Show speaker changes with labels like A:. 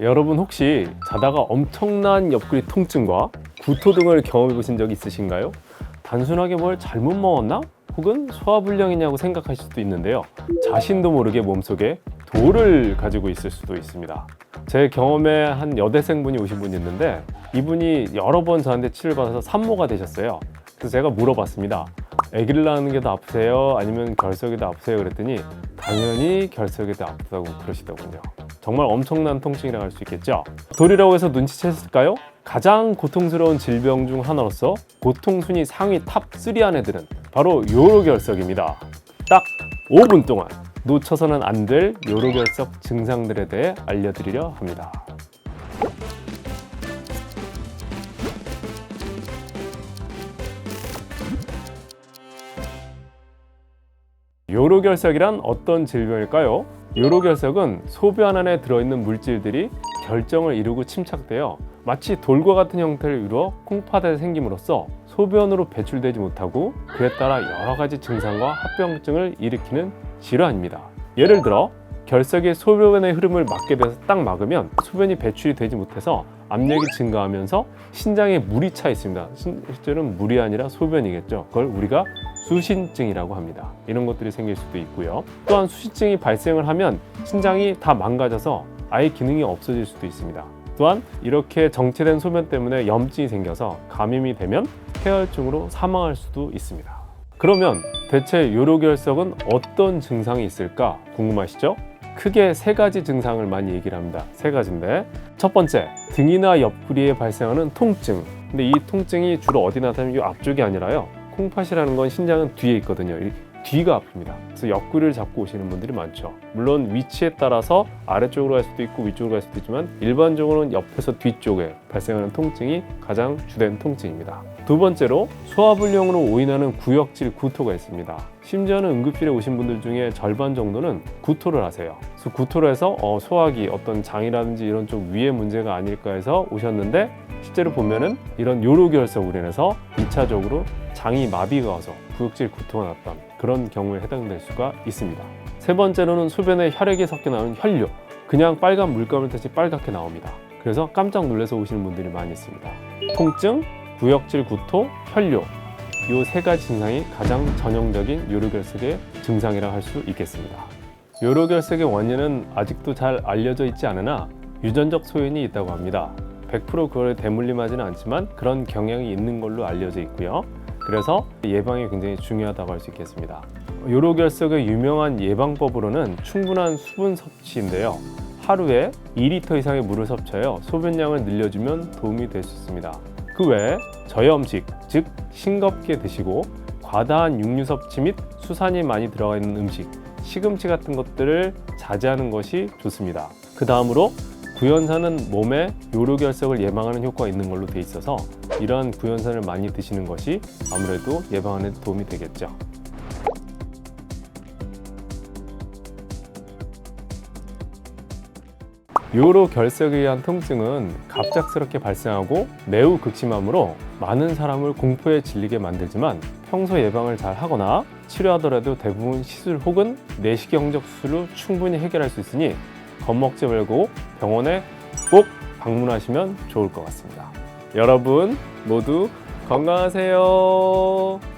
A: 여러분 혹시 자다가 엄청난 옆구리 통증과 구토 등을 경험해 보신 적 있으신가요? 단순하게 뭘 잘못 먹었나? 혹은 소화불량이냐고 생각하실 수도 있는데요. 자신도 모르게 몸속에 돌을 가지고 있을 수도 있습니다. 제 경험에 한 여대생분이 오신 분이 있는데 이분이 여러 번 저한테 치료받아서 산모가 되셨어요. 그래서 제가 물어봤습니다. 아기를 낳는 게 더 아프세요? 아니면 결석이 더 아프세요? 그랬더니 당연히 결석이 더 아프다고 그러시더군요. 정말 엄청난 통증이라고 할 수 있겠죠. 돌이라고 해서 눈치챘을까요? 가장 고통스러운 질병 중 하나로서 고통 순위 상위 탑 3 안에들은 바로 요로결석입니다. 딱 5분 동안 놓쳐서는 안 될 요로결석 증상들에 대해 알려드리려 합니다. 요로결석이란 어떤 질병일까요? 요로결석은 소변 안에 들어있는 물질들이 결정을 이루고 침착되어 마치 돌과 같은 형태를 이루어 콩팥에 생김으로써 소변으로 배출되지 못하고 그에 따라 여러 가지 증상과 합병증을 일으키는 질환입니다. 예를 들어 결석이 소변의 흐름을 막게 돼서 딱 막으면 소변이 배출이 되지 못해서 압력이 증가하면서 신장에 물이 차 있습니다. 신- 실제로는 물이 아니라 소변이겠죠. 그걸 우리가 수신증이라고 합니다. 이런 것들이 생길 수도 있고요. 또한 수신증이 발생을 하면 신장이 다 망가져서 아예 기능이 없어질 수도 있습니다. 또한 이렇게 정체된 소변 때문에 염증이 생겨서 감염이 되면 폐혈증으로 사망할 수도 있습니다. 그러면 대체 요로결석은 어떤 증상이 있을까 궁금하시죠? 크게 세 가지 증상을 많이 얘기를 합니다. 세 가지인데 첫 번째 등이나 옆구리에 발생하는 통증. 근데 이 통증이 주로 어디 나타나면 이 앞쪽이 아니라요. 콩팥이라는 건 신장은 뒤에 있거든요. 이 뒤가 아픕니다. 그래서 옆구리를 잡고 오시는 분들이 많죠. 물론 위치에 따라서 아래쪽으로 갈 수도 있고 위쪽으로 갈 수도 있지만 일반적으로는 옆에서 뒤쪽에 발생하는 통증이 가장 주된 통증입니다. 두 번째로 소화불량으로 오인하는 구역질 구토가 있습니다. 심지어는 응급실에 오신 분들 중에 절반 정도는 구토를 하세요. 그래서 구토를 해서 어, 소화기 어떤 장이라든지 이런 좀 위의 문제가 아닐까 해서 오셨는데 실제로 보면은 이런 요로결석으로 인해서 2차적으로 장이 마비가 와서 구역질 구토가 났던 그런 경우에 해당될 수가 있습니다. 세 번째로는 소변에 혈액이 섞여 나오는 혈뇨. 그냥 빨간 물감을 다시 빨갛게 나옵니다. 그래서 깜짝 놀라서 오시는 분들이 많이 있습니다. 통증, 구역질 구토, 혈뇨. 이 세 가지 증상이 가장 전형적인 요로결석의 증상이라 할 수 있겠습니다. 요로결석의 원인은 아직도 잘 알려져 있지 않으나 유전적 소인이 있다고 합니다. 100% 그걸 대물림하지는 않지만 그런 경향이 있는 걸로 알려져 있고요. 그래서 예방이 굉장히 중요하다고 할 수 있겠습니다. 요로결석의 유명한 예방법으로는 충분한 수분 섭취인데요. 하루에 2리터 이상의 물을 섭취하여 소변량을 늘려주면 도움이 될 수 있습니다. 그 외에 저염식, 즉 싱겁게 드시고 과다한 육류 섭취 및 수산이 많이 들어가 있는 음식, 시금치 같은 것들을 자제하는 것이 좋습니다. 그 다음으로 구연산은 몸에 요로결석을 예방하는 효과가 있는 걸로 돼 있어서 이러한 구연산을 많이 드시는 것이 아무래도 예방하는 데 도움이 되겠죠. 요로 결석에 의한 통증은 갑작스럽게 발생하고 매우 극심하므로 많은 사람을 공포에 질리게 만들지만 평소 예방을 잘 하거나 치료하더라도 대부분 시술 혹은 내시경적 수술로 충분히 해결할 수 있으니 겁먹지 말고 병원에 꼭 방문하시면 좋을 것 같습니다. 여러분 모두 건강하세요.